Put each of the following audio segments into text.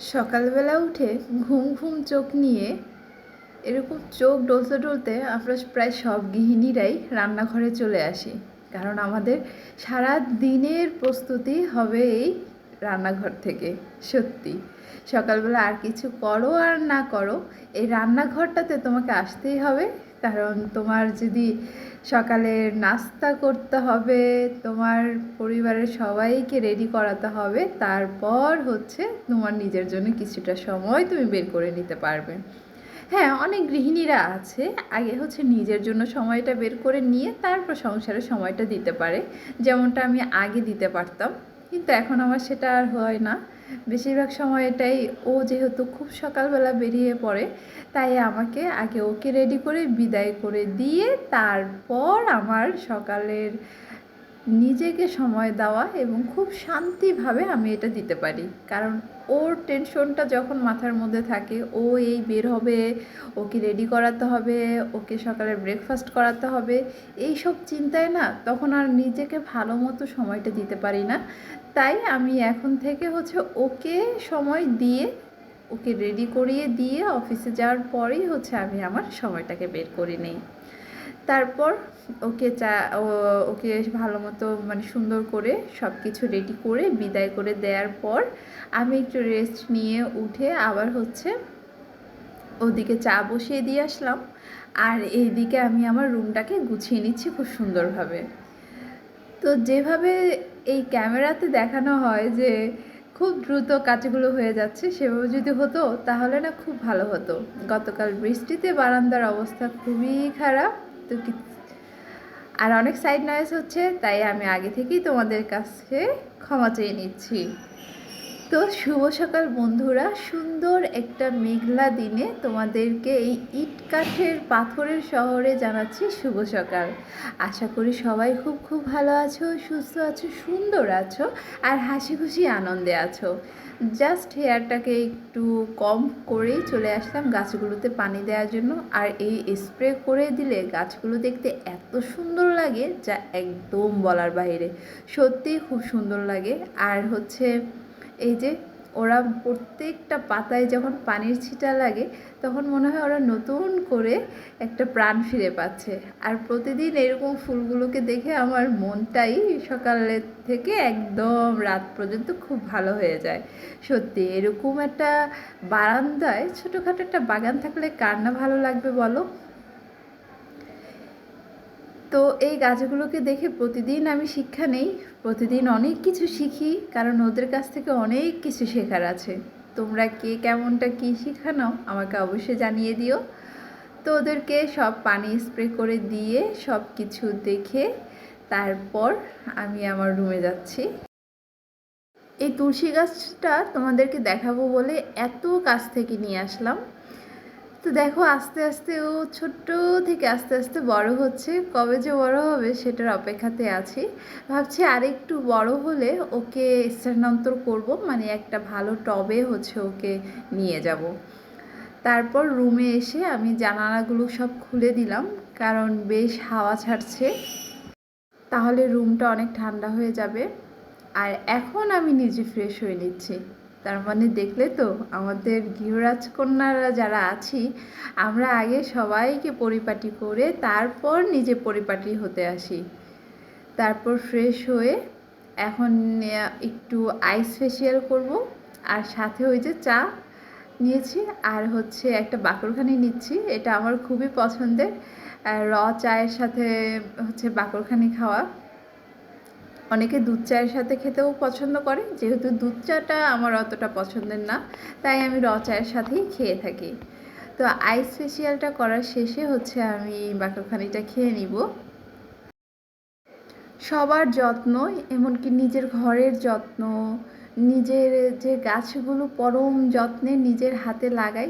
সকালবেলা উঠে ঘুম ঘুম চোখ নিয়ে এরকম চোখ ডলতে ডলতে আমরা প্রায় সব গৃহিণীরাই রান্নাঘরে চলে আসি। কারণ আমাদের সারা দিনের প্রস্তুতি হবে এই রান্নাঘর থেকে, সত্যি। সকালবেলা আর কিছু করো আর না করো, এই রান্নাঘরটাতে তোমাকে আসতেই হবে। কারণ তোমার যদি সকালে নাস্তা করতে হবে, তোমার পরিবারের সবাইকে রেডি করাতে হবে, তারপর হচ্ছে তোমার নিজের জন্য কিছুটা সময় তুমি বের করে নিতে পারবে। হ্যাঁ অনেক গৃহিণীরা আছে, আগে হচ্ছে নিজের জন্য সময়টা বের করে নিয়ে তারপর সংসারে সময়টা দিতে পারে। যেমনটা আমি আগে দিতে পারতাম, কিন্তু এখন আমার সেটা আর হয় না। বেশিরভাগ সময়টাই ও যেহেতু খুব সকালবেলা বেরিয়ে পড়ে, তাই আমাকে আগে ওকে রেডি করে বিদায় করে দিয়ে তারপর আমার সকালের নিজেকে সময় দেওয়া এবং খুব শান্তিভাবে আমি এটা দিতে পারি। কারণ ওর টেনশনটা যখন মাথার মধ্যে থাকে, ও এই বের হবে, ওকে রেডি করাতে হবে, ওকে সকালে ব্রেকফাস্ট করাতে হবে এই সব চিন্তায় না তখন আর নিজেকে ভালো মতো সময়টা দিতে পারি না। তাই আমি এখন থেকে হচ্ছে ওকে সময় দিয়ে, ওকে রেডি করিয়ে দিয়ে অফিসে যাওয়ার পরেই হচ্ছে আমি আমার সময়টাকে বের করে নেই। তারপর ওকে চা ওকে ভালো মতো মানে সুন্দর করে সব কিছু রেডি করে বিদায় করে দেওয়ার পর আমি একটু রেস্ট নিয়ে উঠে আবার হচ্ছে ওদিকে চা বসিয়ে দিয়ে আসলাম। আর এইদিকে আমি আমার রুমটাকে গুছিয়ে নিচ্ছি খুব সুন্দরভাবে। তো যেভাবে এই ক্যামেরাতে দেখানো হয় যে খুব দ্রুত কাজগুলো হয়ে যাচ্ছে, সেভাবে যদি হতো তাহলে না খুব ভালো হতো। গতকাল বৃষ্টিতে বারান্দার অবস্থা খুবই খারাপ। তো আর অনেক সাইড নয়েস হচ্ছে, তাই আমি আগে থেকেই তোমাদের কাছে ক্ষমা চেয়ে নিচ্ছি। তো শুভ সকাল বন্ধুরা। সুন্দর একটা মেঘলা দিনে তোমাদেরকে এই ইট কাঠের পাথরের শহরে জানাচ্ছি শুভ সকাল। আশা করি সবাই খুব খুব ভালো আছো, সুস্থ আছো, সুন্দর আছো আর হাসি খুশি আনন্দে আছো। জাস্ট হেয়ারটাকে একটু কম করেই চলে আসলাম গাছগুলোতে পানি দেওয়ার জন্য। আর এই স্প্রে করে দিলে গাছগুলো দেখতে এত সুন্দর লাগে যা একদম বলার বাইরে। সত্যিই খুব সুন্দর লাগে। আর হচ্ছে এই যে ওরা প্রত্যেকটা পাতায় যখন পানির ছিটা লাগে, তখন মনে হয় ওরা নতুন করে একটা প্রাণ ফিরে পাচ্ছে। আর প্রতিদিন এরকম ফুলগুলোকে দেখে আমার মনটাই সকালের থেকে একদম রাত পর্যন্ত খুব ভালো হয়ে যায়। সত্যি, এরকম একটা বারান্দায় ছোটোখাটো একটা বাগান থাকলে কার না ভালো লাগবে বলো? তো এই গাছগুলোকে দেখে প্রতিদিন আমি শিক্ষা নেই। প্রতিদিন অনেক কিছু শিখি, কারণ ওদের কাছ থেকে অনেক কিছু শেখার আছে। তোমরা কে কেমনটা কী শিখানো আমাকে অবশ্যই জানিয়ে দিও। তো ওদেরকে সব পানি স্প্রে করে দিয়ে সব কিছু দেখে তারপর আমি আমার রুমে যাচ্ছি। এই তুলসী গাছটা তোমাদেরকে দেখাবো বলে এত কাছ থেকে নিয়ে আসলাম। তো দেখো আস্তে আস্তে ও ছোট্ট থেকে আস্তে আস্তে বড় হচ্ছে। কবে যে বড় হবে সেটার অপেক্ষাতে আছি। ভাবছি আরেকটু বড় হলে ওকে স্থানান্তর করব মানে একটা ভালো টবে হচ্ছে ওকে নিয়ে যাব। তারপর রুমে এসে আমি জানালাগুলো সব খুলে দিলাম, কারণ বেশ হাওয়া ছাড়ছে। তাহলে রুমটা অনেক ঠান্ডা হয়ে যাবে। আর এখন আমি নিজে ফ্রেশ হয়ে নিচ্ছি। তার মানে দেখলে তো আমাদের গৃহরাজকন্যারা যারা আছি, আমরা আগে সবাইকে পরিপাটি করে তারপর নিজে পরিপাটি হতে আসি। তারপর ফ্রেশ হয়ে এখন একটু আইস ফেসিয়াল করব আর সাথে ওই যে চা নিয়েছি আর হচ্ছে একটা বাকরখানি নিচ্ছি, এটা আমার খুবই পছন্দের। র চায়ের সাথে হচ্ছে বাকরখানি খাওয়া। অনেকে দুধ চায়ের সাথে খেতেও পছন্দ করে, যেহেতু দুধ চাটা আমার অতটা পছন্দের না, তাই আমি র চায়ের সাথেই খেয়ে থাকি। তো আইস ফেসিয়ালটা করার শেষে হচ্ছে আমি বাকরখানিটা খেয়ে নিব। সবার যত্ন, এমনকি নিজের ঘরের যত্ন নিজের যে গাছগুলো পরম যত্নে নিজের হাতে লাগাই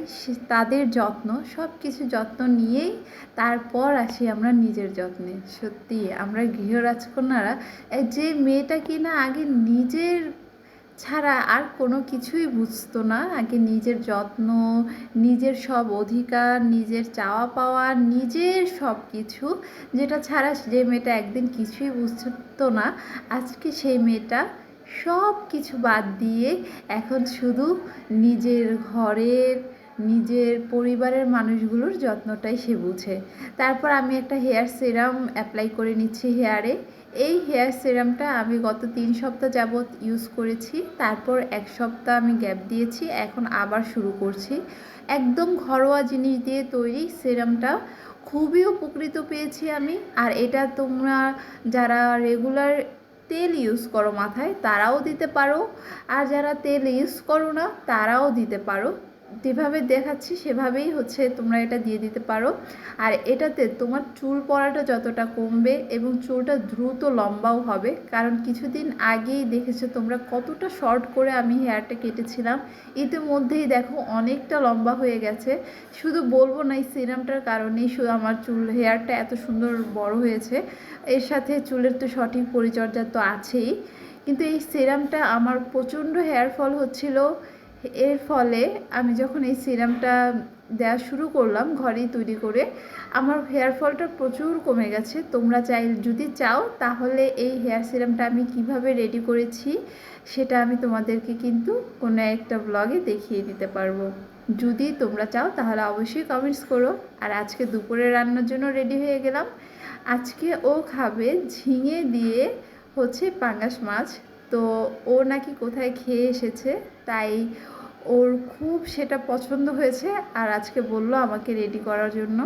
তাদের যত্ন সব কিছু যত্ন নিয়েই তারপর আসি আমরা নিজের যত্নে। সত্যি, আমরা গৃহরাজকন্যারা যে মেয়েটা কিনা আগে নিজের ছাড়া আর কোনো কিছুই বুঝতো না। আগে নিজের যত্ন, নিজের সব অধিকার, নিজের চাওয়া পাওয়া, নিজের সব কিছু যেটা ছাড়া যে মেয়েটা একদিন কিছুই বুঝতো না, আজকে সেই মেয়েটা সব কিছু বাদ দিয়ে এখন শুধু নিজের ঘরের, নিজের পরিবারের মানুষগুলোর যত্নটাই সে বুঝে। তারপর আমি একটা হেয়ার সিরাম অ্যাপ্লাই করে নিচ্ছি হেয়ারে। এই হেয়ার সিরামটা আমি গত তিন সপ্তাহ যাবৎ ইউজ করেছি। তারপর এক সপ্তাহ আমি গ্যাপ দিয়েছি। এখন আবার শুরু করছি। একদম ঘরোয়া জিনিস দিয়ে তৈরি সিরামটা। খুবই উপকৃত পেয়েছি আমি। আর এটা তোমরা যারা রেগুলার তেল ইউজ করো মাথায়, তারাও দিতে পারো। আর যারা তেল ইউজ করো না, তারাও দিতে পারো। যেভাবে দেখাচ্ছি, সেভাবেই হচ্ছে তোমরা এটা দিয়ে দিতে পারো। আর এটাতে তোমার চুল পড়াটা যতটা কমবে এবং চুলটা দ্রুত লম্বাও হবে। কারণ কিছুদিন আগেই দেখেছ তোমরা কতটা শর্ট করে আমি হেয়ারটা কেটেছিলাম। ইতিমধ্যেই দেখো অনেকটা লম্বা হয়ে গেছে। শুধু বলব না, এই সিরামটার কারণেই শুধু আমার চুল হেয়ারটা এত সুন্দর বড় হয়েছে। এর সাথে চুলের তো সঠিক পরিচর্যা তো আছেই। কিন্তু এই সিরামটা আমার প্রচণ্ড হেয়ার ফল হচ্ছিল। এর ফলে আমি যখন এই সিরামটা দেওয়া শুরু করলাম, ঘরেই তৈরি করে, আমার হেয়ার ফলটা প্রচুর কমে গেছে। তোমরা চাই, যদি চাও, তাহলে এই হেয়ার সিরামটা আমি কীভাবে রেডি করেছি, সেটা আমি তোমাদেরকে কিন্তু কোনো একটা ব্লগে দেখিয়ে দিতে পারব। যদি তোমরা চাও, তাহলে অবশ্যই কমেন্টস করো। আর আজকে দুপুরে রান্নার জন্য রেডি হয়ে গেলাম। আজকে ও খাবে ঝিঙে দিয়ে হচ্ছে পাঙ্গাস মাছ। তো ও নাকি কোথায় খেয়ে এসেছে, তাই ওর খুব সেটা পছন্দ হয়েছে আর আজকে বলল আমাকে রেডি করার জন্য।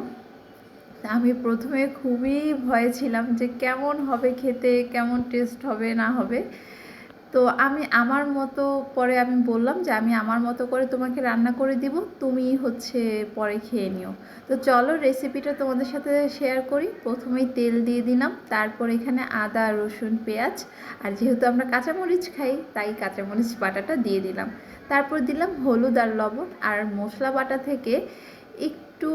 আমি প্রথমে খুবই ভয়ে ছিলাম যে কেমন হবে খেতে, কেমন টেস্ট হবে, না হবে। তো আমি আমার মতো পরে আমি বললাম যে আমি আমার মতো করে তোমাকে রান্না করে দিব, তুমি হচ্ছে পরে খেয়ে নিও। তো চলো রেসিপিটা তোমাদের সাথে শেয়ার করি। প্রথমেই তেল দিয়ে দিলাম, তারপর এখানে আদা, রসুন, পেঁয়াজ, আর যেহেতু আমরা কাঁচামরিচ খাই, তাই কাঁচামরিচ বাটাটা দিয়ে দিলাম। তারপর দিলাম হলুদ আর লবণ, আর মশলা বাটা থেকে একটু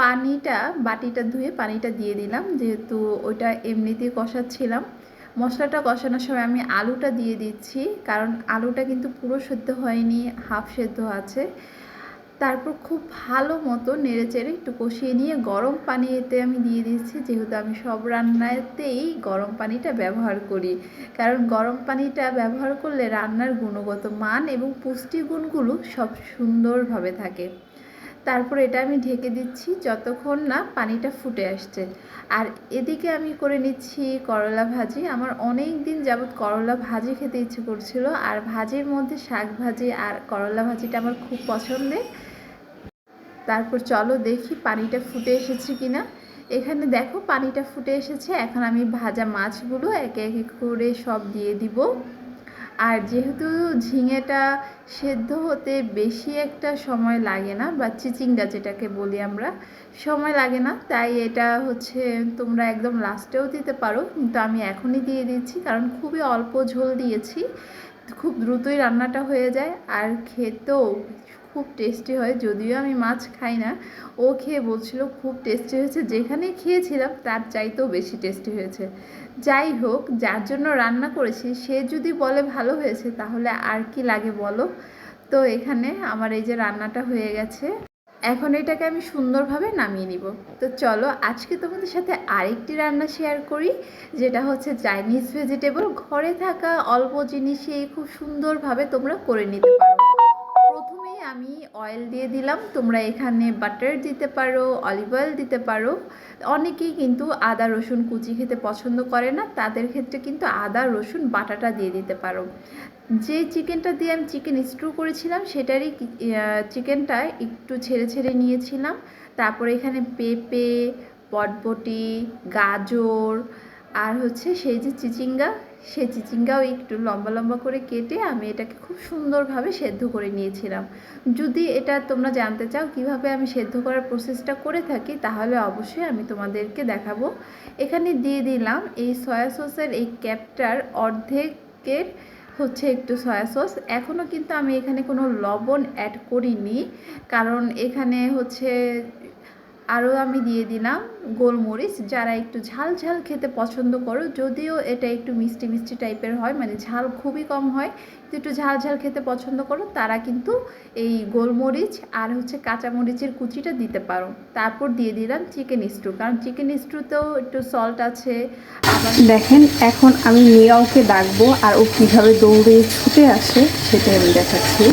পানিটা, বাটিটা ধুয়ে পানিটা দিয়ে দিলাম, যেহেতু ওইটা এমনিতেই কষাচ্ছিলাম। মশলাটা কষানোর সময় আমি আলুটা দিয়ে দিচ্ছি, কারণ আলুটা কিন্তু পুরো সেদ্ধ হয়নি, হাফ সেদ্ধ আছে। তারপর খুব ভালো মতো নেড়ে চেড়ে একটু কষিয়ে নিয়ে গরম পানি এতে আমি দিয়ে দিচ্ছি, যেহেতু আমি সব রান্নাতেই গরম পানিটা ব্যবহার করি। কারণ গরম পানিটা ব্যবহার করলে রান্নার গুণগত মান এবং পুষ্টিগুণগুলো সব সুন্দরভাবে থাকে। তারপর এটা আমি ঢেকে দিচ্ছি যতক্ষণ না পানিটা ফুটে আসছে। আর এদিকে আমি করে নিচ্ছি করলা ভাজি। আমার অনেক দিন যাবৎ করলা ভাজি খেতে ইচ্ছে করছিল, আর ভাজির মধ্যে শাক ভাজি আর করলা ভাজিটা আমার খুব পছন্দের। তারপর চলো দেখি পানিটা ফুটে এসেছে কিনা। এখানে দেখো পানিটা ফুটে এসেছে, এখন আমি ভাজা মাছগুলো একে একে করে সব দিয়ে দিব। আর যেহেতু ঝিঙেটা সেদ্ধ হতে বেশি একটা সময় লাগে না, বা চিচিঙ্গা যেটাকে বলি আমরা, সময় লাগে না। তাই এটা হচ্ছে তোমরা একদম লাস্টেও দিতে পারো। কিন্তু আমি এখনই দিয়ে দিচ্ছি, কারণ খুবই অল্প ঝোল দিয়েছি। খুব দ্রুতই রান্নাটা হয়ে যায়, আর খেতেও খুব টেস্টি হয়। যদিও আমি মাছ খাই না, ও খেয়ে বলছিল খুব টেস্টি হয়েছে। যেখানে খেয়েছিলাম, তার চাইতেও বেশি টেস্টি হয়েছে। যাই হোক, যার জন্য রান্না করেছি, সে যদি বলে ভালো হয়েছে, তাহলে আর কি লাগে বলো? তো এখানে আমার এই যে রান্নাটা হয়ে গেছে। এখন এটাকে আমি সুন্দরভাবে নামিয়ে নিব। তো চলো, আজকে তোমাদের সাথে আরেকটি রান্না শেয়ার করি, যেটা হচ্ছে চাইনিজ ভেজিটেবল ঘরে থাকা অল্প জিনিসেই খুব সুন্দরভাবে তোমরা করে নিতে পারো। আমি অয়েল দিয়ে দিলাম। তোমরা এখানে বাটার দিতে পারো অলিভ অয়েল দিতে পারো। অনেকেই কিন্তু আদা, রসুন কুচি খেতে পছন্দ করে না। তাদের ক্ষেত্রে কিন্তু আদা, রসুন, বাটাটা দিয়ে দিতে পারো। যে চিকেনটা দিয়ে আমি চিকেন স্ট্রু করেছিলাম, সেটারই চিকেনটা একটু ছেড়ে ছেড়ে নিয়েছিলাম। তারপরে এখানে পেঁপে পটবটি গাজর, আর হচ্ছে সেই যে চিচিঙ্গা সেই চিচিঙ্গাও একটু লম্বা লম্বা করে কেটে আমি এটাকে খুব সুন্দরভাবে সেদ্ধ করে নিয়েছিলাম। যদি এটা তোমরা জানতে চাও কীভাবে আমি সেদ্ধ করার প্রসেসটা করে থাকি, তাহলে অবশ্যই আমি তোমাদেরকে দেখাবো। এখানে দিয়ে দিলাম এই সয়া সসের এই ক্যাপটার অর্ধেকের হচ্ছে একটু সয়া সস এখনও কিন্তু আমি এখানে কোনো লবণ অ্যাড করিনি, কারণ এখানে হচ্ছে আরও আমি দিয়ে দিলাম গোলমরিচ। যারা একটু ঝাল ঝাল খেতে পছন্দ করো, যদিও এটা একটু মিষ্টি মিষ্টি টাইপের হয় মানে ঝাল খুবই কম হয় একটু ঝাল ঝাল খেতে পছন্দ করো, তারা কিন্তু এই গোলমরিচ আর হচ্ছে কাঁচামরিচের কুচিটা দিতে পারো। তারপর দিয়ে দিলাম চিকেন স্টু, কারণ চিকেন স্টুতেও একটু সল্ট আছে দেখেন, এখন আমি মিয়াওকে ডাকবো, আর ও কীভাবে দৌড়ে ছুটে আসে, সেটাই আমি দেখাচ্ছি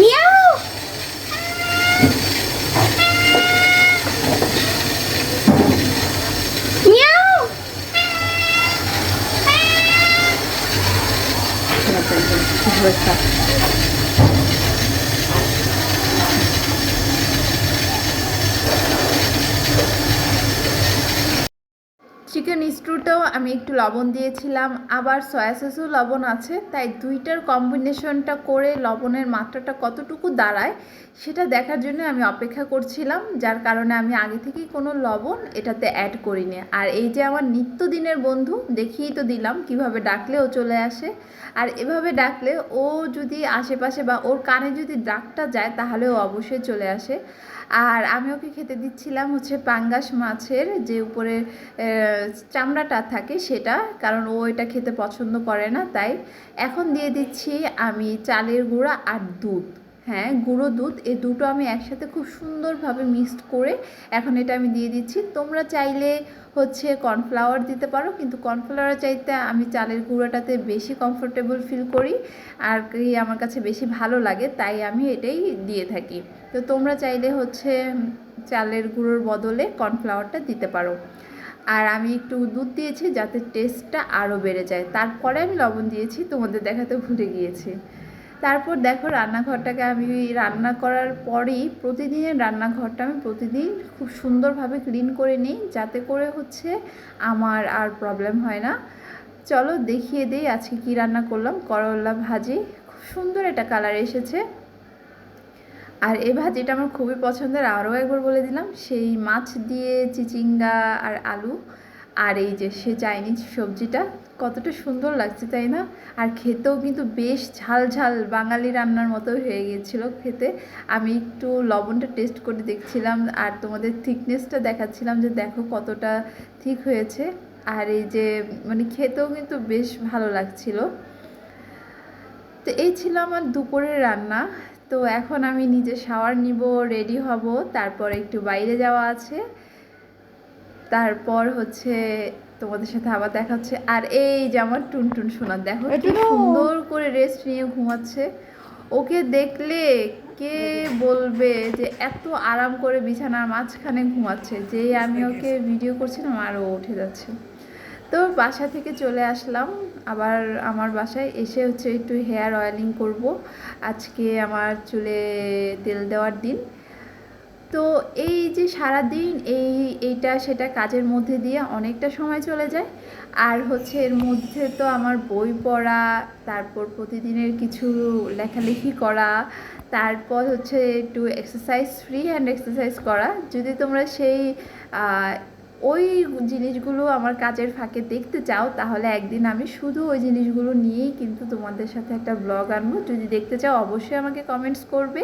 মিয়াও মিয়াও কীভাবে খায়। চিকেন স্টুতেও আমি একটু লবণ দিয়েছিলাম, আবার সয়া সসও লবণ আছে, তাই দুইটার কম্বিনেশনটা করে লবণের মাত্রাটা কতটুকু দাঁড়ায় সেটা দেখার জন্য আমি অপেক্ষা করছিলাম, যার কারণে আমি আগে থেকেই কোনো লবণ এটাতে অ্যাড করিনি। আর এই যে আমার নিত্যদিনের বন্ধু, দেখিয়েই তো দিলাম কীভাবে ডাকলে ও চলে আসে, আর এভাবে ডাকলে ও যদি আশেপাশে বা ওর কানে যদি ডাকটা যায় তাহলে ও অবশ্যই চলে আসে। আর আমি ওকে খেতে দিচ্ছিলাম হচ্ছে পাঙ্গাস মাছের যে উপরে চামড়াটা থাকে সেটা, কারণ ও এটা খেতে পছন্দ করে না, তাই এখন দিয়ে দিচ্ছি আমি চালের গুঁড়া আর দুধ। হ্যাঁ গুঁড়ো দুধ এই দুটো আমি একসাথে খুব সুন্দরভাবে মিক্সড করে এখন এটা আমি দিয়ে দিচ্ছি। তোমরা চাইলে হচ্ছে কর্নফ্লাওয়ার দিতে পারো, কিন্তু কর্নফ্লাওয়ার চাইতে আমি চালের গুঁড়োটাতে বেশি কমফোর্টেবল ফিল করি আর কি আমার কাছে বেশি ভালো লাগে, তাই আমি এটাই দিয়ে থাকি। তো তোমরা চাইলে হচ্ছে চালের গুঁড়োর বদলে কর্নফ্লাওয়ারটা দিতে পারো। আর আমি একটু দুধ দিয়েছি যাতে টেস্টটা আরও বেড়ে যায়। তারপরে আমি লবণ দিয়েছি, তোমাদের দেখাতে ভুলে গিয়েছি। তারপর দেখো রান্নাঘরটাকে আমি রান্না করার পরেই প্রতিদিনের রান্নাঘরটা আমি প্রতিদিন খুব সুন্দরভাবে ক্লিন করে নিই, যাতে করে হচ্ছে আমার আর প্রবলেম হয় না। চলো দেখিয়ে দিই আজকে কি রান্না করলাম। করলা ভাজি, খুব সুন্দর একটা কালার এসেছে। আর এ ভাজিটা আমার খুবই পছন্দের, আরও একবার বলে দিলাম, সেই মাছ দিয়ে চিচিঙ্গা আর আলু আর এই যে সে চাইনিজ সবজিটা কতটা সুন্দর লাগছে, তাই না? আর খেতেও কিন্তু বেশ ঝাল ঝাল বাঙালি রান্নার মতো হয়ে গিয়েছিল খেতে। আমি একটু লবণটা টেস্ট করে দেখছিলাম আর তোমাদের থিকনেসটা দেখাচ্ছিলাম যে দেখো কতটা ঠিক হয়েছে। আর এই যে মানে খেতেও কিন্তু বেশ ভালো লাগছিল। তো এই ছিল আমার দুপুরের রান্না। তো এখন আমি নিজে শাওয়ার নিব রেডি হব, তারপর একটু বাইরে যাওয়া আছে। তারপর হচ্ছে তোমাদের সাথে আবার দেখা হচ্ছে। আর এই যে আমার টুনটুন সোনা দেখো কি সুন্দর করে রেস্ট নিয়ে ঘুমাচ্ছে। ওকে দেখলে কে বলবে যে এত আরাম করে বিছানার মাঝখানে ঘুমাচ্ছে? যেই আমি ওকে ভিডিও করছিলাম আর ও উঠে যাচ্ছে। তো বাসা থেকে চলে আসলাম। আবার আমার বাসায় এসে হচ্ছে একটু হেয়ার অয়েলিং করব। আজকে আমার চুলে তেল দেওয়ার দিন। তো এই যে সারা দিন এই এইটা সেটা কাজের মধ্যে দিয়ে অনেকটা সময় চলে যায়। আর হচ্ছে এর মধ্যে তো আমার বই পড়া, তারপর প্রতিদিনের কিছু লেখালেখি করা, তারপর হচ্ছে একটু এক্সারসাইজ ফ্রি হ্যান্ড এক্সারসাইজ করা। যদি তোমরা সেই ওই জিনিসগুলো আমার কাজের ফাঁকে দেখতে চাও, তাহলে একদিন আমি শুধু ওই জিনিসগুলো নিয়েই কিন্তু তোমাদের সাথে একটা ব্লগ আনব। যদি দেখতে চাও, অবশ্যই আমাকে কমেন্টস করবে।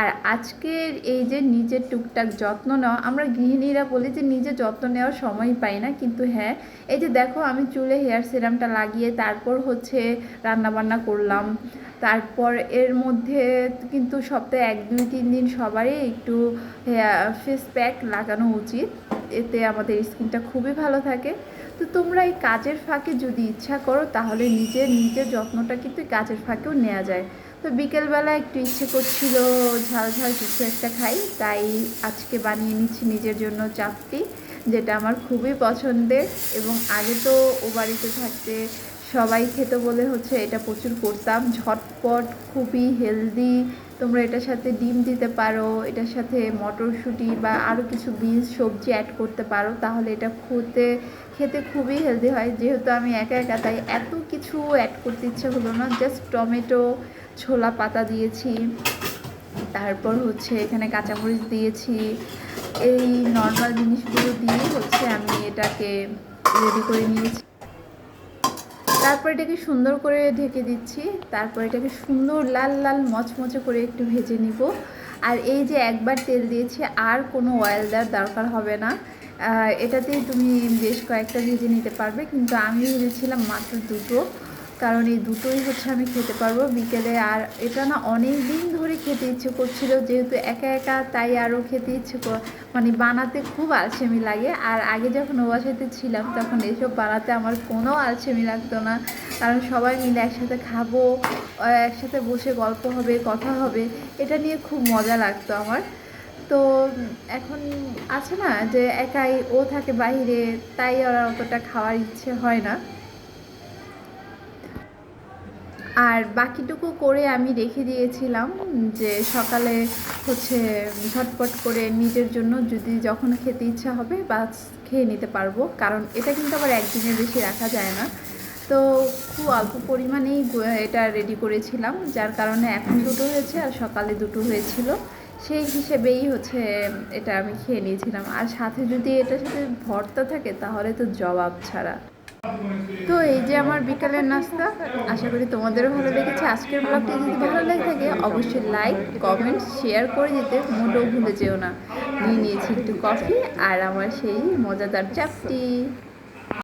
আর আজকের এই যে নিজের টুকটাক যত্ন নেওয়া, আমরা গৃহিণীরা বলি যে নিজের যত্ন নেওয়ার সময় পাই না, কিন্তু হ্যাঁ এই যে দেখো আমি চুলে হেয়ার সিরামটা লাগিয়ে তারপর হচ্ছে রান্না বান্না করলাম। তারপর এর মধ্যে কিন্তু সপ্তাহে এক, দুই, তিন দিন সবারই একটু হেয়ার ফেস প্যাক লাগানো উচিত। এতে আমাদের স্কিনটা খুবই ভালো থাকে। তো তোমরা এই কাজের ফাঁকে যদি ইচ্ছা করো, তাহলে নিজের নিজের যত্নটা কিন্তু কাজের ফাঁকেও নেওয়া যায়। তো বিকেলবেলা একটু ইচ্ছে করছিল ঝাল ঝাল কিছু একটা খাই, তাই আজকে বানিয়ে নিচ্ছি নিজের জন্য চাপটি, যেটা আমার খুবই পছন্দের। এবং আগে তো ও বাড়িতে থাকতে সবাই খেতে বলে হচ্ছে এটা প্রচুর করতাম। ঝটপট খুবই হেলদি তোমরা এটার সাথে ডিম দিতে পারো, এটার সাথে মটরশুঁটি বা আরও কিছু বীজ, সবজি অ্যাড করতে পারো, তাহলে এটা খেতে খেতে খুবই হেলদি হয়। যেহেতু আমি একা একা, তাই এত কিছু অ্যাড করতে ইচ্ছে হলো না জাস্ট টমেটো, ছোলা পাতা দিয়েছি, তারপর হচ্ছে এখানে কাঁচামরিচ দিয়েছি। এই নর্মাল জিনিসগুলো দিয়ে হচ্ছে আমি এটাকে রেডি করে নিয়েছি। তারপর এটাকে সুন্দর করে ঢেকে দিচ্ছি। তারপর এটাকে সুন্দর লাল লাল মচমচে করে একটু ভেজে নিব। আর এই যে একবার তেল দিয়েছি, আর কোনো অয়েল দেওয়ার দরকার হবে না। এটাতেই তুমি বেশ কয়েকটা ভেজে নিতে পারবে। কিন্তু আমি ভেজেছিলাম মাত্র দুটো। কারণ এই দুটোই হচ্ছে আমি খেতে পারব বিকেলে। আর এটা না অনেক দিন ধরে খেতে ইচ্ছে করছিল, যেহেতু একা একা তাই আরও খেতে ইচ্ছে মানে বানাতে খুব আলসেমি লাগে। আর আগে যখন ও বাসাতে ছিলাম তখন এসব বানাতে আমার কোনো আলসেমি লাগতো না। কারণ সবাই মিলে একসাথে খাব একসাথে বসে গল্প হবে, কথা হবে, এটা নিয়ে খুব মজা লাগতো আমার। তো এখন আছে না যে একাই ও থাকে বাইরে, তাই ওরা অতটা খাওয়ার ইচ্ছে হয় না। আর বাকিটুকু করে আমি রেখে দিয়েছিলাম যে সকালে হচ্ছে ঝটপট করে নিজের জন্য যদি যখন খেতে ইচ্ছা হবে বা খেয়ে নিতে পারব। কারণ এটা কিন্তু আবার একদিনের বেশি রাখা যায় না। তো খুব অল্প পরিমাণেই এটা রেডি করেছিলাম, যার কারণে এখন দুটো হয়েছে আর সকালে দুটো হয়েছিল। সেই হিসেবেই হচ্ছে এটা আমি খেয়ে নিয়েছিলাম। আর সাথে যদি এটার সাথে ভর্তা থাকে তাহলে তো জবাব ছাড়া। তো এই যে আমার বিকালের নাস্তা, আশা করি তোমাদেরও ভালো লেগেছে। আজকের ব্লগটি যদি ভালো লেগে থাকে, অবশ্যই লাইক কমেন্ট শেয়ার করে দিতে মোটেও ভুলে যেও না। নিয়ে নিয়েছি একটু কফি আর আমার সেই মজাদার চাপটি